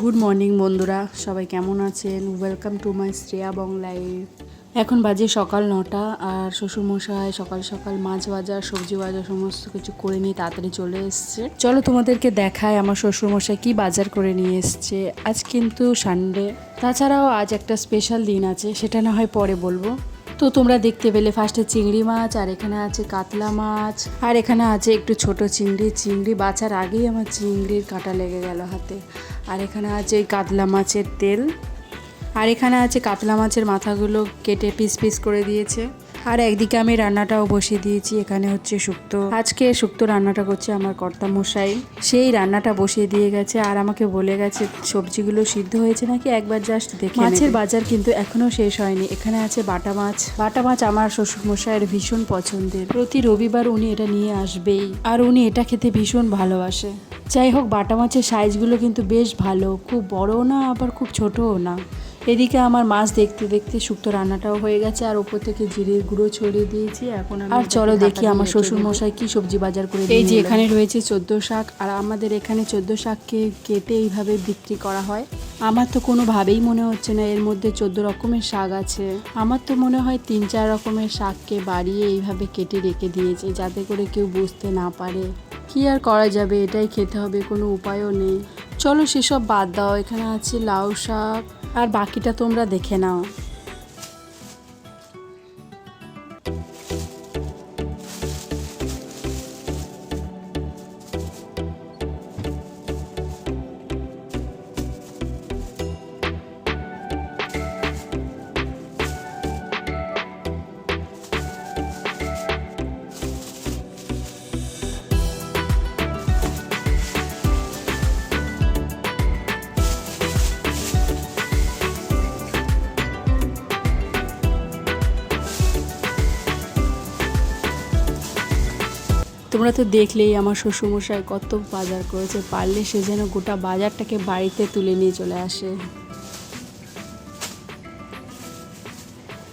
Good morning বন্ধুরা। সবাই কেমন আছেন? Welcome to my Shreya Bong live এখন বাজে সকাল নটা, আর শ্বশুরমশাই সকাল সকাল মাছ বাজার সবজি বাজার সমস্ত কিছু করে নিয়ে তাড়াতাড়ি চলে এসছে। চলো তোমাদেরকে দেখায় আমার শ্বশুরমশাই কি বাজার করে নিয়ে এসছে। আজ কিন্তু সানডে তাছাড়াও আজ একটা স্পেশাল দিন আছে, সেটা না হয় পরে বলব। তো তোমরা দেখতে পেলে ফার্স্টে চিংড়ি মাছ, আর এখানে আছে কাতলা মাছ, আর এখানে আছে একটু ছোট চিংড়ি। চিংড়ি বাছার আগেই আমার চিংড়ির কাঁটা লেগে গেল হাতে। আর এখানে আছে এই কাতলা মাছের তেল, আর এখানে আছে কাতলা মাছের মাথাগুলো কেটে পিস পিস করে দিয়েছে। আর একদিকে আমি রান্নাটাও বসিয়ে দিয়েছি এখানে হচ্ছে শুক্তো আজকে শুক্তো রান্নাটা করছে আমার কর্তা মশাই সেই রান্নাটা বসিয়ে দিয়ে গেছে আর আমাকে বলে গেছে সবজিগুলো সিদ্ধ হয়েছে নাকি? একবার জাস্ট দেখে মাছের বাজার কিন্তু এখনও শেষ হয়নি। এখানে আছে বাটা মাছ। বাটা মাছ আমার শ্বশুর মশাইয়ের ভীষণ পছন্দের। প্রতি রবিবার উনি এটা নিয়ে আসবেই। আর উনি এটা খেতে ভীষণ ভালোবাসে। যাই হোক বাটা মাছের সাইজগুলো কিন্তু বেশ ভালো। খুব বড়ও না আবার খুব ছোটও না। এদিকে আমার মাছ দেখতে দেখতে শুক্তো রান্নাটাও হয়ে গেছে আর ওপর থেকে জিরের গুঁড়ো ছড়িয়ে দিয়েছি। এখন আর চলো দেখি আমার শ্বশুর মশাই কি সবজি বাজার করে এই যে এখানে রয়েছে চোদ্দ শাক আর আমাদের এখানে চোদ্দ শাককে কেটে এইভাবে বিক্রি করা হয়। আমার তো কোনোভাবেই মনে হচ্ছে না এর মধ্যে চোদ্দ রকমের শাক আছে। আমার তো মনে হয় তিন চার রকমের শাককে বাড়িয়ে এইভাবে কেটে রেখে দিয়েছে যাতে করে কেউ বুঝতে না পারে। কি আর করা যাবে? এটাই খেতে হবে কোনো উপায়ও নেই। চলো সেসব বাদ দাও এখানে আছে লাউ শাক আর বাকিটা তোমরা দেখে নাও। তোমরা তো দেখলেই আমার শ্বশুরমশাই কত বাজার করেছে, পারলে সে যেন গোটা বাজারটাকে বাড়িতে তুলে নিয়ে চলে আসে।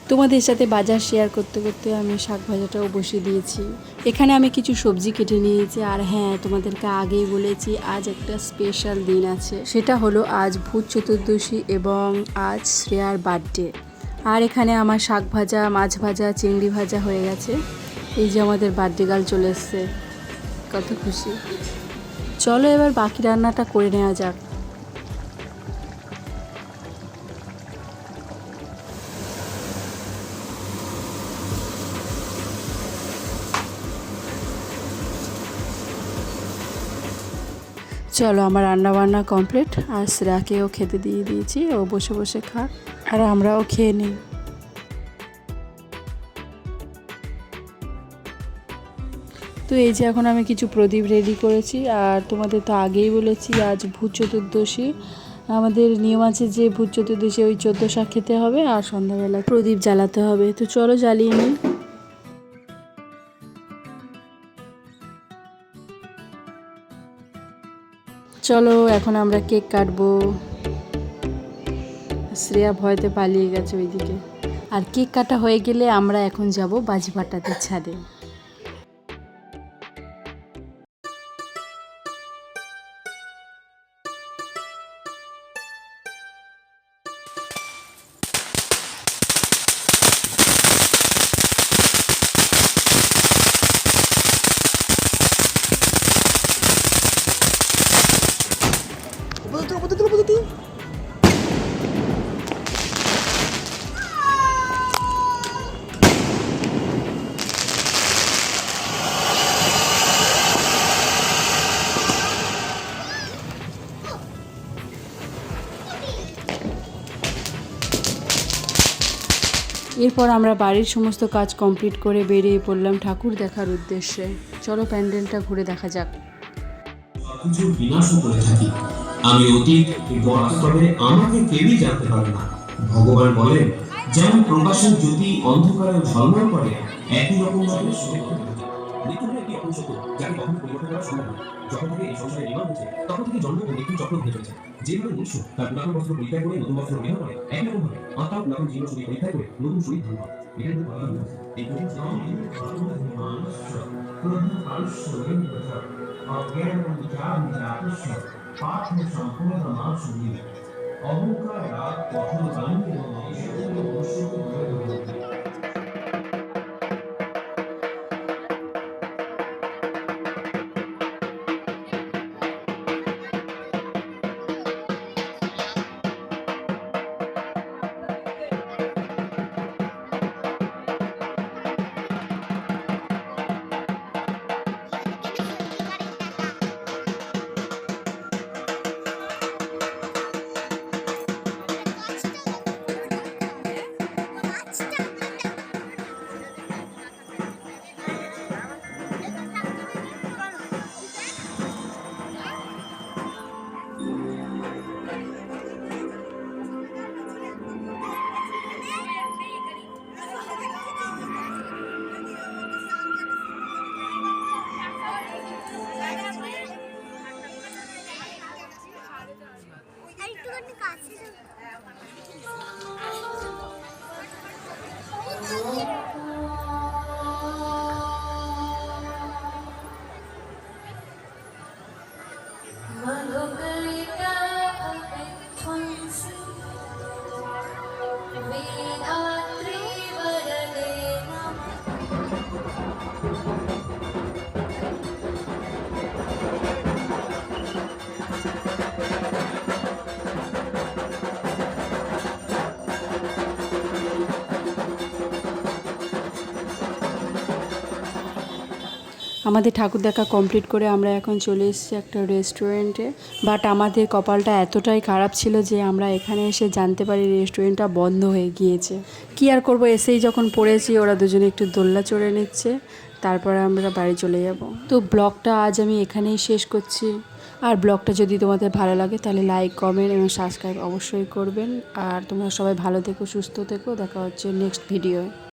তোমাদের সাথে বাজার শেয়ার করতে করতে আমি শাক ভাজাটাও বসিয়ে দিয়েছি। এখানে আমি কিছু সবজি কেটে নিয়েছি, আর হ্যাঁ তোমাদেরকে আগেই বলেছি, আজ একটা স্পেশাল দিন আছে। সেটা হলো আজ ভূত চতুর্দশী এবং আজ শ্রেয়ার বার্থডে আর এখানে আমার শাক ভাজা, মাছ ভাজা, চিংড়ি ভাজা হয়ে গেছে। এই যে আমাদের বার্থডে গাল চলে এসছে। কত খুশি। চলো এবার বাকি রান্নাটা করে নেওয়া যাক। চলো আমার রান্না বান্না কমপ্লিট আর শ্রেয়াকেও খেতে দিয়ে দিয়েছি, ও বসে বসে খাক, আর আমরাও খেয়ে নিই। তো এই যে এখন আমি কিছু প্রদীপ রেডি করেছি, আর তোমাদের তো আগেই বলেছি আজ ভূত চতুর্দশী। আমাদের নিয়ম আছে যে ভূত চতুর্দশী ওই চোদ্দ শাক খেতে হবে আর সন্ধ্যাবেলা প্রদীপ জ্বালাতে হবে। তো চলো জ্বালিয়ে নিই। চলো এখন আমরা কেক কাটবো। শ্রেয়া ভয়তে পালিয়ে গেছে ওইদিকে। আর কেক কাটা হয়ে গেলে আমরা এখন যাব বাজি ফাটাতে ছাদে। এরপর আমরা বাড়ির সমস্ত কাজ কমপ্লিট করে বেরিয়ে পড়লাম ঠাকুর দেখার উদ্দেশ্যে। চলো প্যান্ডেলটা ঘুরে দেখা যাক। বিনাশও করে থাকি। আমি অতীত বর্তমানে আমাকে কেউই জানতে পারে না। ভগবান বলেন, যেমন প্রকাশের জ্যোতি অন্ধকারে ঝলমল করে, একই রকম ভাবে যেভাবে তার পুরাতন বস্ত্র পরিত্যাগ করে নতুন বস্ত্র গ্রহণ করে, একই রকম ভাবে আত্মা পুরাতন জীবন শরীর করে নতুন শরীর ধারণ করে। এটাই হলো ভগবানের নিয়ম। একটি জমি মানুষ প্রধান আলস্য অজ্ঞান জ্ঞান জাতস্য পাঠ সম্পূর্ণ মানুষ অহংকার রাগ কঠোর গান একটুখানি কাছে যাও। আমাদের ঠাকুর দেখা কমপ্লিট করে আমরা এখন চলে এসেছি একটা রেস্টুরেন্টে বাট আমাদের কপালটা এতটাই খারাপ ছিল যে আমরা এখানে এসে জানতে পারি রেস্টুরেন্টটা বন্ধ হয়ে গিয়েছে। কি আর করব, এসেই যখন পড়েছি, ওরা দুজনে একটু দোল্লা চড়ে নিচ্ছে। তারপরে আমরা বাড়ি চলে যাব। তো ব্লগটা আজ আমি এখানেই শেষ করছি। আর ব্লগটা যদি তোমাদের ভালো লাগে, তাহলে লাইক কমেন্ট এবং সাবস্ক্রাইব অবশ্যই করবেন। আর তোমরা সবাই ভালো থেকো, সুস্থ থেকো। দেখা হচ্ছে নেক্সট ভিডিও